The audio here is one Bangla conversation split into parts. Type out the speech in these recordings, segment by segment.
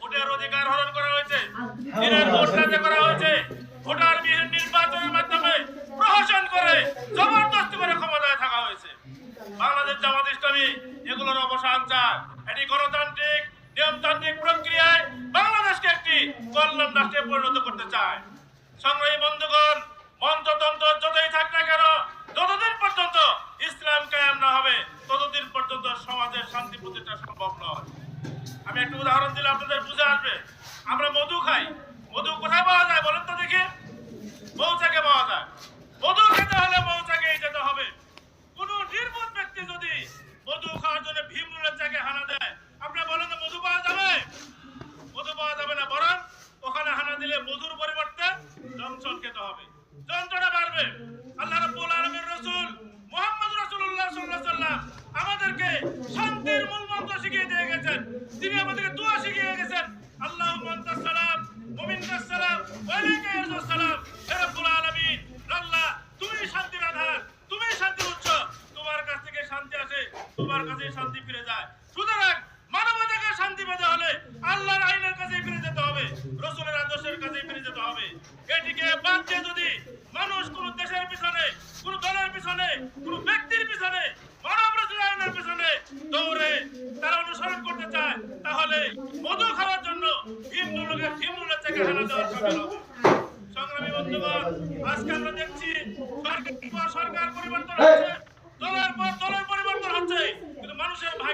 ভোটের অধিকার হরণ করা হয়েছে। দিনের ভোট রাতে করা হয়েছে। ভোটার বিহীন নির্বাচনের মাধ্যমে প্রহসন করে জবরদস্তি করে ক্ষমতায় থাকা হয়েছে। বাংলাদেশ জামাত ইসলামী এগুলোর অবসান চায় এটি গণতান্ত্রিক নিয়মতান্ত্রিক প্রক্রিয়ায় বাংলাদেশকে একটি কল্যাণ রাষ্ট্রে পরিণত করতে চায়। সংগ্রামী বন্ধুগণ মন্ত্রতন্ত্র যতই থাক না কেন যতদিন পর্যন্ত ইসলাম কায়েম না হবে ততদিন পর্যন্ত সমাজের শান্তি প্রতিষ্ঠা সম্ভব নয়। আমি একটা উদাহরণ দিলে আপনাদের বুঝে আসবে। আমরা মধু খাই। মধু কোথায় পাওয়া যায় বলেন তো দেখি। মৌচাকে পাওয়া যায়। মধু খেতে হলে মৌচাকেই যেতে হবে। কোন নির্বোধ ব্যক্তি যদি মধু খাওয়ার জন্য ভীমরুলের চাকে হানা দেয় আপনারা বলেন তো মধু পাওয়া যাবে? মধু পাওয়া যাবে না বরং ওখানে হানা দিলে মধুর পরিবর্তে জনসন খেতে হবে। যন্ত্রণা বাড়বে। পেতে হলে আল্লাহর আইনের কাছে ফিরে যেতে হবে, রসুলের আদর্শের কাছে ফিরে যেতে হবে। এটিকে বাদ দিয়ে যদি মানুষ কোন দেশের পিছনে, কোন দলের পিছনে, কোন ব্যক্তির পিছনে তারা অনুসরণ করতে চায়, তাহলে মধু খাওয়ার জন্য ভীমনুলকে ভীমনুলের থেকে সংগ্রামী বন্ধুগণ, আজকে আমরা দেখছি সরকার পরিবর্তন হচ্ছে দলের পর দলের পরিবর্তন হচ্ছে কিন্তু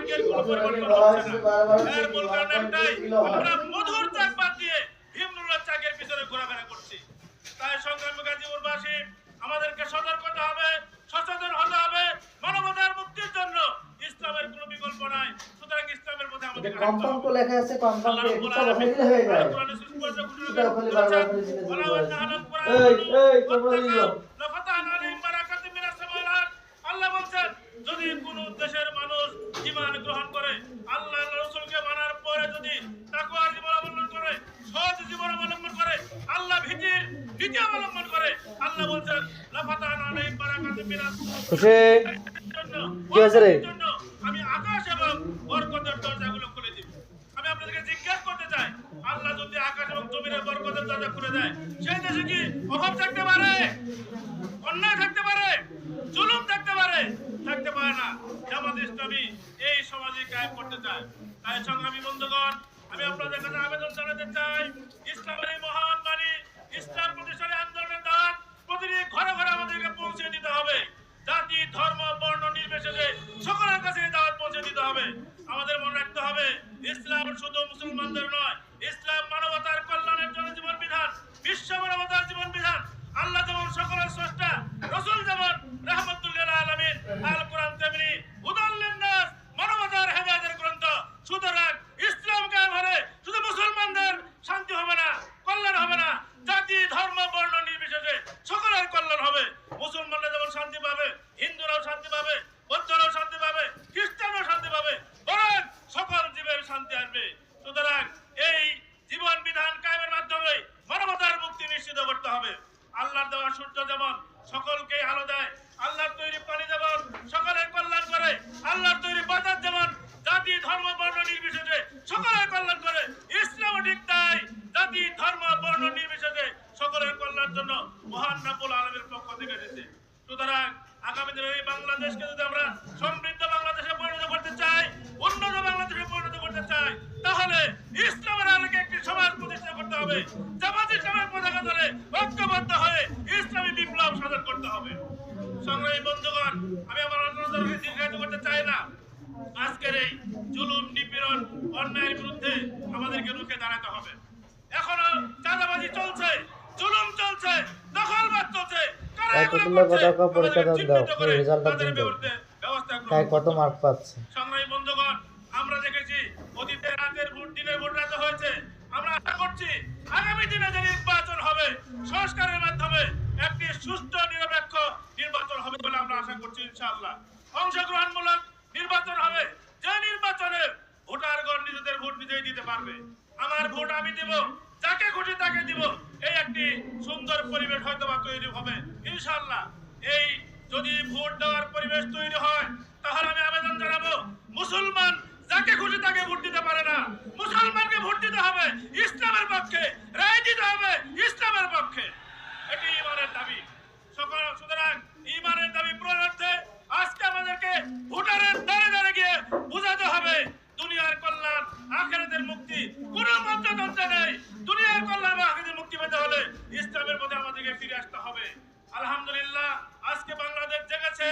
ভাগ্যের কোনো পরিবর্তন হচ্ছে না। এর মূল কারণ একটাই আমরা মধুর চাক বাদ দিয়ে ভীমনুল্লাহ চাকের পিছনে ঘোরাফেরা করছি। তাই সংগ্রামী গাজীপুরবাসী আমাদেরকে সতর্ক হতে হবে সচেতন হতে হবে মানবতার মুক্তির জন্য। ইসলামের কোনো বিকল্প নাই। সুতরাং ইসলামের মধ্যে আমাদের কম্পাউন্ড লেখা আছে কম্পাউন্ড এটা বসাই দিলে হয়ে যায়। এই এই তোমরা দিও আল্লাহ বলছেন যদি কোন দেশের ঈমান গ্রহণ করে আল্লাহ রাসূলকে মানার পরে যদি তাকওয়া জীবন অবলম্বন করে সৎ জীবন অবলম্বন করে আল্লাহ ভীতির ভীতি অবলম্বন করে আল্লাহ বলছেন লাফাতানা আলাইহিম বারাকাতুম মিনাস কি হয়েছে রে? আমি আকাশ এবং বরকতের দরজাগুলো খুলে দিব আমি আপনাদেরকে জিজ্ঞাসা করতে চাই আল্লাহ যদি আকাশ এবং জমিনের বরকতের দরজা খুলে দেয় সেই দেশে কি অভাব থাকতে পারে? অন্যায় থাকতে পারে? জুলুম থাকতে পারে না জামাত ইসলামী এই সমাজে করতে চায়। তাই সংগ্রামী বন্ধুগণ, আমি আপনাদের কাছে আবেদন জানাতে চাই, ইসলামের মহান বাণী, ইসলাম প্রতিষ্ঠানের আন্দোলনের দান প্রতিটি ঘরে ঘরে আমাদেরকে পৌঁছে দিতে হবে। জাতি, ধর্ম, বর্ণ, নির্বিশেষে সকলের কাছে দাওয়াত পৌঁছে দিতে হবে। আমাদের মনে রাখতে হবে, ইসলাম শুধু মুসলমানদের নয় ইসলাম মানবতার কল্যাণের জন্য জীবন বিধান বিশ্ব মানবতার জীবন বিধান আল্লাহ যেমন সকলের স্রষ্টা রসুল যেমন রহমতুল্লাহ আলমিন আল কোরআন তেমনি হুদাল্লিন নাস মানবতার হেদায়েতের গ্রন্থ সুতরাং ইসলাম কায়েম হলে শুধু মুসলমানদের শান্তি হবে না কল্যাণ হবে না জাতি ধর্ম বর্ণ নির্বিশেষে সকলের কল্যাণ হবে মুসলমানরা যেমন শান্তি পাবে হিন্দুরাও শান্তি পাবে বৌদ্ধরাও শান্তি পাবে খ্রিস্টানরাও শান্তি পাবে বরং সকল জীবের শান্তি আসবে সুতরাং এই জীবন বিধান কায়েমের মাধ্যমে মানবতার মুক্তি নিশ্চিত করতে হবে আল্লাহর দেওয়া সূর্য যেমন সকলকে আলো দেয় আল্লাহর তৈরি পানি যেমন সকলের কল্যাণ করে আল্লাহর তৈরি বাজার যেমন জাতি ধর্ম বর্ণ নির্বিশেষে সকলের কল্যাণ করে ইসলাম ঠিক তাই জাতি ধর্ম বর্ণ নির্বিশেষে সকলের কল্যাণের জন্য মহান রাব্বুল আলমের পক্ষ থেকে এসেছে সুতরাং আগামী দিনে এই বাংলাদেশকে যদি আমরা সমৃদ্ধ বাংলাদেশে পরিণত করতে চাই, উন্নত বাংলাদেশে পরিণত করতে চাই, তাহলে ইসলামের আলোকে একটি সমাজ প্রতিষ্ঠা করতে হবে, জামাত ইসলামের পতাকা ধরে ঐক্যবদ্ধ হয়ে ইসলামী বিপ্লব সাধন করতে হবে। সংগ্রামী বন্ধুগণ, আমি আমার অন্যদেরকে দীর্ঘায়িত করতে চাই না। আজকের এই জুলুম, নিপীড়ন, অন্যায়ের বিরুদ্ধে আমাদেরকে রুখে দাঁড়াতে হবে। এখনও চাঁদাবাজি চলছে, জুলুম চলছে দখলবাদ চলছে কারা তাই এগুলো কতগুলো? কথা পরীক্ষা দাও, রেজাল্টটা দিন দাও। তাই কত মার্ক পাচ্ছে? সংগ্রামী বন্ধুগণ আমরা দেখেছি অতীতে রাতের ভোট দিনের ভোট রাতে হয়েছে। আমরা আশা করছি আগামী দিনে যে নির্বাচন হবে সংস্কারের মাধ্যমে একটি সুষ্ঠু নিরপেক্ষ নির্বাচন হবে বলে আমরা আশা করছি ইনশাআল্লাহ। অংশগ্রহণমূলক নির্বাচন হবে। যে নির্বাচনে ভোটারগণ নিজেদের ভোট নিজেই দিতে পারবে আমার ভোট আমি দিব যাকে খুশি তাকে দিব। এই একটি সুন্দর পরিবেশ হয়তো বা তৈরি হবে। ইনশাল্লাহ এই যদি ভোট দেওয়ার পরিবেশ তৈরি হয়, তাহলে আমি আবেদন জানাব, মুসলমান যাকে খুশি তাকে ভোট দিতে পারে না। মুসলমানকে ভোট দিতে হবে ইসলামের পক্ষে, রায় দিতে হবে ইসলামের পক্ষে। এটি ইমানের দাবি সকল সুতরাং ইমানের দাবি পূরণার্থে আজকে আমাদেরকে ভোটারের দ্বারে দ্বারে গিয়ে বোঝাতে হবে দুনিয়ার কল্যাণ আখেরাতের মুক্তি কোন মন্ত্রতন্ত্র নেই দুনিয়ার কল্যাণ এবং আখেরাতের মুক্তি পেতে হলে ইসলামের মধ্যে আমাদেরকে ফিরে আসতে হবে। আলহামদুলিল্লাহ, আজকে বাংলাদেশ জেগেছে।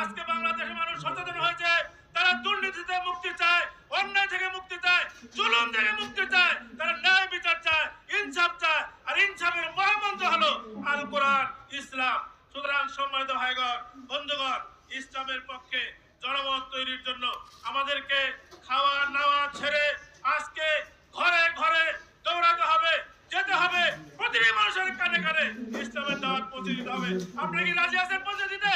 আজকে বাংলাদেশের মানুষ সচেতন হয়েছে। তারা দুর্নীতিতে মুক্তি চায়, অন্যায় থেকে মুক্তি চায়, জুলুম থেকে মুক্তি চায়, তারা ন্যায় বিচার চায়, ইনসাফ চায়, আর ইনসাফের মহামন্ত্র হলো আল কোরআন, ইসলাম। সুতরাং সম্মানিত ভাইগণ, বন্ধুগণ, ইসলামের পক্ষে জনমত তৈরির জন্য আমাদেরকে খাওয়া নাওয়া ছেড়ে আজকে ঘরে ঘরে দৌড়াতে হবে যেতে হবে প্রতিটি মানুষের কানে কানে ইসলামের দাওয়াত পৌঁছে দিতে হবে আপনি কি রাজি আছেন পৌঁছে দিতে?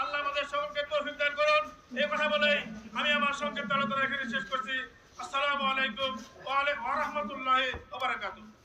আল্লাহ আমাদের সকলকে তৌফিক দান করুন। এই কথা বলেই আমি আমার সংক্ষিপ্ত আলোচনা এখানে শেষ করছি। আসসালামু আলাইকুম ওয়া আলাইকুম ওয়া রাহমাতুল্লাহি ওয়া বারাকাতুহু।